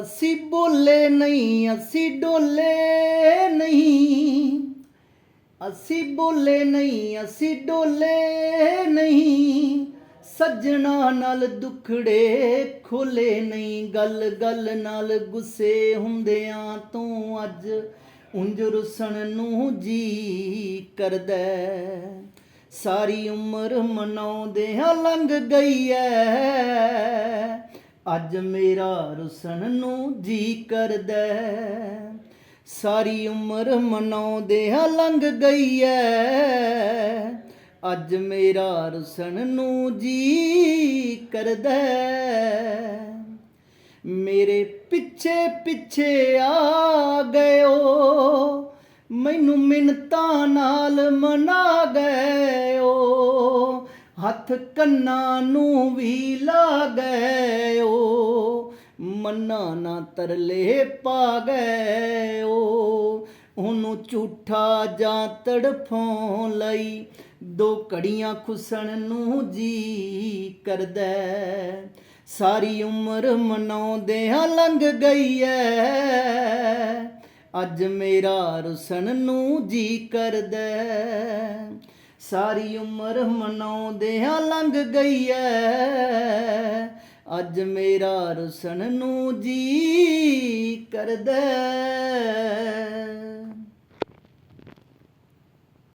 ਅਸੀਂ ਬੋਲੇ ਨਹੀਂ, ਅਸੀਂ ਡੋਲੇ ਨਹੀਂ। ਅਸੀਂ ਬੋਲੇ ਨਹੀਂ, ਅਸੀਂ ਡੋਲੇ ਨਹੀਂ। ਸੱਜਣਾ ਨਾਲ ਦੁਖੜੇ ਖੋਲੇ ਨਹੀਂ। ਗੱਲ ਗੱਲ ਨਾਲ ਗੁੱਸੇ ਹੁੰਦਿਆਂ ਤੋਂ ਅੱਜ ਉਂਝ ਰੁਸਣ ਨੂੰ ਜੀ ਕਰਦਾ ਸਾਰੀ ਉਮਰ ਮਨਾਉਂਦੇ ਹਾਂ ਲੰਘ ਗਈ ਐ। ਅੱਜ ਮੇਰਾ ਰੁਸਣ ਨੂੰ ਜੀ ਕਰਦਾ ਸਾਰੀ ਉਮਰ ਮਨਾਉਂਦਿਆਂ ਲੰਘ ਗਈ ਐ। ਅੱਜ ਮੇਰਾ ਰੁਸਣ ਨੂੰ ਜੀ ਕਰਦਾ ਮੇਰੇ ਪਿੱਛੇ ਪਿੱਛੇ ਆ ਗਇਓ ਮੈਨੂੰ ਮਿੰਨਤਾਂ ਨਾਲ ਮਨਾ ਗਏ ਹੱਥ ਕੰਨਾਂ ਨੂੰ ਵੀ ਲਾ ਗਇਓ ਮੰਨਾ ਨਾ ਤਰਲੇ ਪਾ ਗਇਓ ਉਹਨੂੰ ਝੂਠਾ ਜਾਂ ਤੜਫੋਂ ਲਈ ਦੋ ਕੜੀਆਂ ਖੁਸਣ ਨੂੰ ਜੀ ਕਰਦਾ ਸਾਰੀ ਉਮਰ ਮਨਾਉਂਦਿਆਂ ਲੰਘ ਗਈ ਐ, ਅੱਜ ਮੇਰਾ ਰੁਸਣ ਨੂੰ ਜੀ ਕਰਦਾ ਸਾਰੀ ਉਮਰ ਮਨਾਉਂਦਿਆਂ ਲੰਘ ਗਈ ਐ। ਅੱਜ ਮੇਰਾ ਰੁਸਣ ਨੂੰ ਜੀ ਕਰਦਾ